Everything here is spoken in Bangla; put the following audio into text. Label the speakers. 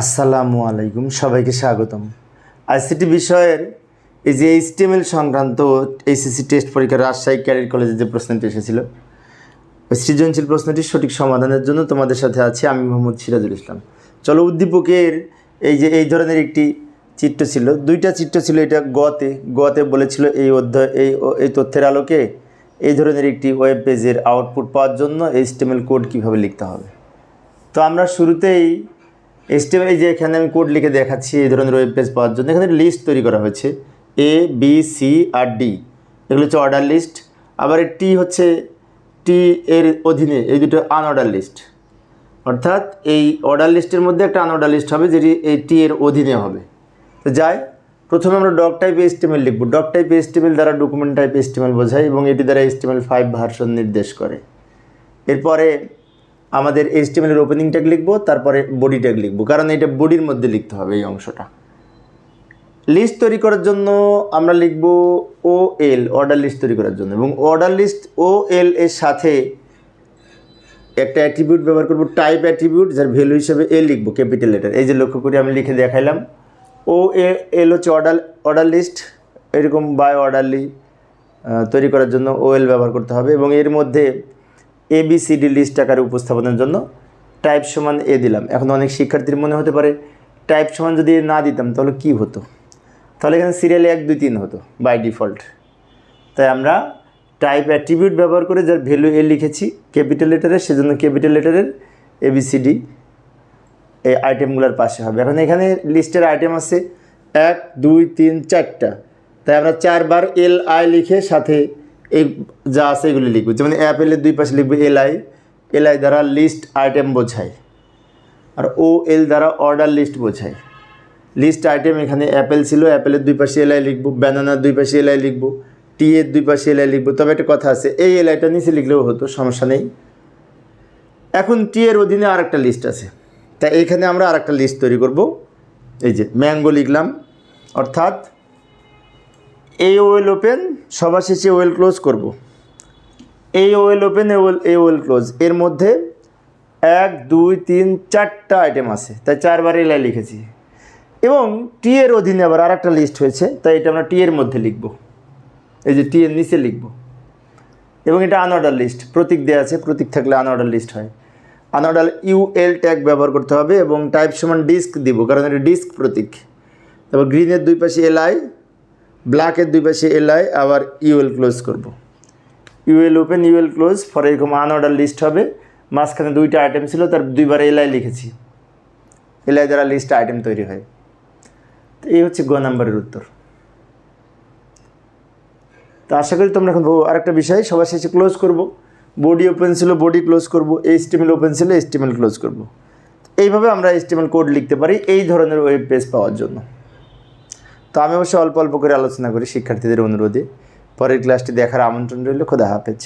Speaker 1: আসসালামু আলাইকুম, সবাইকে স্বাগতম। আইসিটি বিষয়ের এই যে এইচটিএমএল সংক্রান্ত এইচএসসি টেস্ট পরীক্ষা রাজশাহী ক্যারিয়ার কলেজে যে প্রশ্নটি এসেছিল, ওই সৃজনশীল প্রশ্নটির সঠিক সমাধানের জন্য তোমাদের সাথে আছি আমি মোহাম্মদ সিরাজুল ইসলাম। চলো উদ্দীপকের এই যে এই ধরনের একটি চিত্র ছিল, দুইটা চিত্র ছিল, এটা গতে গতে বলেছিল এই অধ্যায়, এই এই তথ্যের আলোকে এই ধরনের একটি ওয়েব পেজের আউটপুট পাওয়ার জন্য এইচটিএমএল কোড কীভাবে লিখতে হবে। তো আমরা শুরুতেই এসটিএমএল এই যে এখানে আমি কোড লিখে দেখাচ্ছি, এই ধরনের ওয়েব পেজ পাওয়ার জন্য। এখানে লিস্ট তৈরি করা হয়েছে। এ বি সি আর ডি এগুলো হচ্ছে অর্ডার লিস্ট আবার টি হচ্ছে টি এর অধীনে এই দুটো আনঅর্ডার লিস্ট অর্থাৎ এই অর্ডার লিস্টের মধ্যে একটা আনঅর্ডার লিস্ট হবে, যেটি এই টি এর অধীনে হবে। তো যাই, প্রথমে আমরা ডক টাইপ এস্টিমেল লিখব। ডক টাইপ এস্টিমেল দ্বারা ডকুমেন্ট টাইপ এস্টিমেল বোঝায় এবং এটি দ্বারা এস্টিমেল ফাইভ ভার্সন নির্দেশ করে। এরপরে আমাদের এইচটিএমএলের ওপেনিং ট্যাগ লিখব, তারপরে বডি ট্যাগ লিখব, কারণ এটা বডির মধ্যে লিখতে হবে এই অংশটা। লিস্ট তৈরি করার জন্য আমরা লিখব ও এল অর্ডার লিস্ট তৈরি করার জন্য, এবং অর্ডার লিস্ট ও এল এর সাথে একটা অ্যাট্রিবিউট ব্যবহার করব টাইপ অ্যাট্রিবিউট যার ভ্যালু হিসেবে এ লিখব ক্যাপিটাল লেটার এই যে লক্ষ্য করে আমি লিখে দেখাইলাম। ও এল হচ্ছে অর্ডার অর্ডার লিস্ট এরকম বাই অর্ডারলি তৈরি করার জন্য ও এল ব্যবহার করতে হবে, এবং এর মধ্যে A B C D list আকারে উপস্থাপনের জন্য টাইপ সমান এ দিলাম। এখন অনেক শিক্ষার্থীর মনে হতে পারে টাইপ সমান যদি না দিতাম তাহলে কি হতো? তাহলে এখানে সিরিয়ালে এক, দুই, তিন হতো বাই ডিফল্ট তাই আমরা টাইপ অ্যাট্রিবিউট ব্যবহার করে যার ভ্যালু এ লিখেছি ক্যাপিটাল লেটারের সেজন্য ক্যাপিটাল লেটারের এবিসিডি এই আইটেমগুলোর পাশে হবে। এখন এখানে লিস্টের আইটেম আছে এক, দুই, তিন, চারটা। তাই আমরা চারবার এল আই লিখে সাথে এই যা আছে এগুলি লিখব। যেমন অ্যাপেলের দুই পাশে লিখবে এল আই এল আই দ্বারা লিস্ট আইটেম বোঝায়, আর ও এল দ্বারা অর্ডার লিস্ট বোঝায়। লিস্ট আইটেম এখানে অ্যাপেল ছিল অ্যাপেলের দুই পাশে এল আই লিখব ব্যানানার দুই পাশে এল আই লিখব টি এর দুই পাশে এল আই লিখব। তবে একটা কথা আছে, এই এল আইটা নিচে লিখলেও হতো, সমস্যা নেই। এখন টি এর অধীনে আর একটা লিস্ট আছে তাই এখানে আমরা আর একটা লিস্ট তৈরি করব। এই যে ম্যাঙ্গো লিখলাম, অর্থাৎ এই ওয়েল ওপেন সবার শেষে ওয়েল ক্লোজ করব। এই ওয়েল ওপেন এ ওয়েল এ ওয়েল ক্লোজ এর মধ্যে এক, দুই, তিন, চারটা আইটেম আছে। তাই চারবার এলাই লিখেছি। এবং টি এর অধীনে আবার আর একটা লিস্ট হয়েছে, তাই এটা আমরা টি এর মধ্যে লিখব। এই যে টি এর নিচে লিখব। এবং এটা আনঅর্ডার লিস্ট প্রতীক দেওয়া আছে, প্রতীক থাকলে আনঅর্ডার লিস্ট হয়। আনঅর্ডার ইউএল ট্যাগ ব্যবহার করতে হবে এবং টাইপ সমান ডিস্ক দিব, কারণ এটা ডিস্ক প্রতীক। তারপর গ্রিনের দুই পাশে এলআই ব্ল্যাকের দুই পাশে এলআই আবার ইউএল ক্লোজ করব। UL open UL close for এরকম আনঅর্ডার লিস্ট হবে। মাঝখানে দুইটা আইটেম ছিল, তার দুইবার এলআই লিখেছি। এলআই দ্বারা লিস্ট আইটেম তৈরি হয়। তো এই হচ্ছে গ নাম্বারের উত্তর। তো আশা করি তোমরা এখন আরেকটা বিষয়, সবার শেষে ক্লোজ করব। বডি ওপেন ছিল বডি ক্লোজ করব। এইচটিএমএল ওপেন ছিল এইচটিএমএল ক্লোজ করব। এইভাবে আমরা এইচটিএমএল কোড লিখতে পারি, এই ধরনের ওয়েব পেজ পাওয়ার জন্য। তো আমি অবশ্য অল্প অল্প করে আলোচনা করি শিক্ষার্থীদের অনুরোধে। পরের ক্লাসটি দেখার আমন্ত্রণ রইল। খোদা হাফেজ।